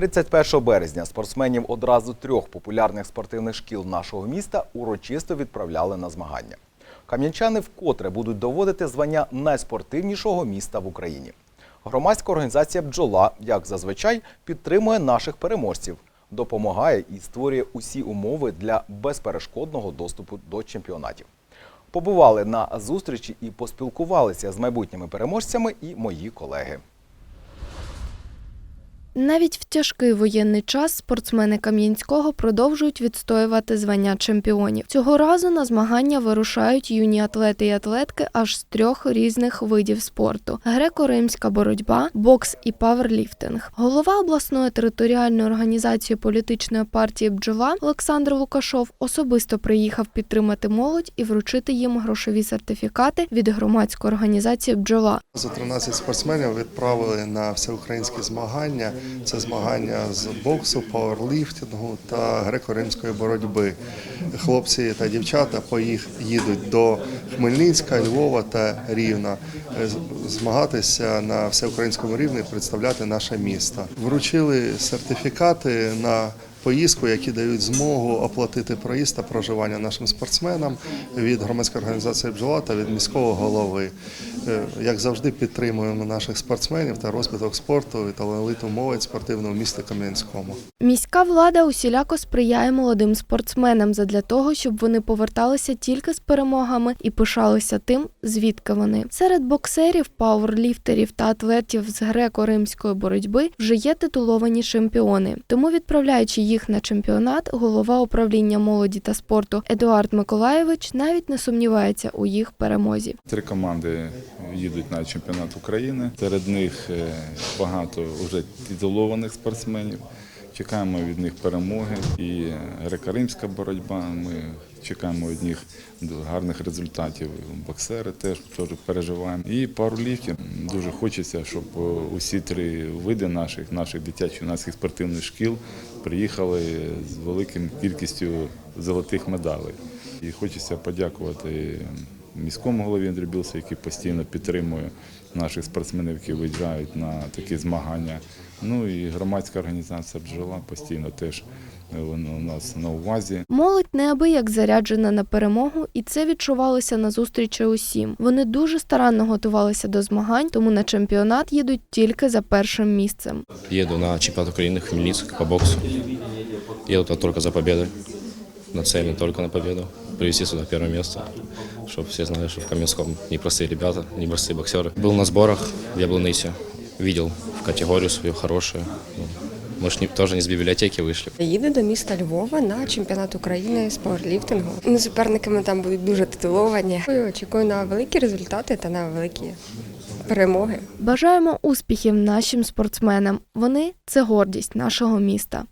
31 березня спортсменів одразу трьох популярних спортивних шкіл нашого міста урочисто відправляли на змагання. Кам'янчани вкотре будуть доводити звання найспортивнішого міста в Україні. Громадська організація Бджола, як зазвичай, підтримує наших переможців, допомагає і створює усі умови для безперешкодного доступу до чемпіонатів. Побували на зустрічі і поспілкувалися з майбутніми переможцями і мої колеги. Навіть в тяжкий воєнний час спортсмени Кам'янського продовжують відстоювати звання чемпіонів. Цього разу на змагання вирушають юні атлети і атлетки аж з трьох різних видів спорту: греко-римська боротьба, бокс і паверліфтинг. Голова обласної територіальної організації політичної партії Бджола Олександр Лукашов особисто приїхав підтримати молодь і вручити їм грошові сертифікати від громадської організації Бджола. За 13 спортсменів відправили на всеукраїнські змагання. Це змагання з боксу, пауерліфтингу та греко-римської боротьби. Хлопці та дівчата поїх їдуть до Хмельницька, Львова та Рівна змагатися на всеукраїнському рівні, представляти наше місто. Вручили сертифікати на поїздку, які дають змогу оплатити проїзд та проживання нашим спортсменам від громадської організації «Бджола» та від міського голови. Е, Як завжди, підтримуємо наших спортсменів та розвиток спорту і талановиту молодь спортивну в місті Кам'янському. Міська влада усіляко сприяє молодим спортсменам задля того, щоб вони поверталися тільки з перемогами і пишалися тим, звідки вони. Серед боксерів, пауерліфтерів та атлетів з греко-римської боротьби вже є титуловані чемпіони. Тому, відправляючи їх на чемпіонат, голова управління молоді та спорту Едуард Миколаєвич навіть не сумнівається у їх перемозі. Три команди їдуть на чемпіонат України. Серед них е, багато вже титулованих спортсменів. Чекаємо від них перемоги. І греко-римська боротьба. Ми чекаємо від них гарних результатів. Боксери теж теж переживаємо. І пауерліфтинг. Дуже хочеться, щоб усі три види наших, наших дитячо-юнацьких спортивних шкіл приїхали з великою кількістю золотих медалей. І хочеться подякувати міському голові Андрію Білсу, який постійно підтримує наших спортсменів, які виїжджають на такі змагання. Ну і громадська організація «Бджола» постійно теж е, вона у нас на увазі. Молодь неабияк заряджена на перемогу, і це відчувалося на зустрічі усім. Вони дуже старанно готувалися до змагань, тому на чемпіонат їдуть тільки за першим місцем. Еду на чемпионат Украины в по боксу. Туда только за победой Нацелен только на победу. Привести сюда первое место. Чтобы все знали, что в Каменском непростые ребята, непростые боксеры. Был на сборах в Яблонисе. Видел в категорию свою хорошую. Ну, Мы ж не- тоже не с библиотеки вышли. Їду до міста Львова на чемпіонат України з пауерліфтингу. Ну, Суперниками там будуть дуже титуловані. Очікую на великі результати та на великі перемоги. Бажаємо успіхів нашим спортсменам. Вони це гордість нашого міста.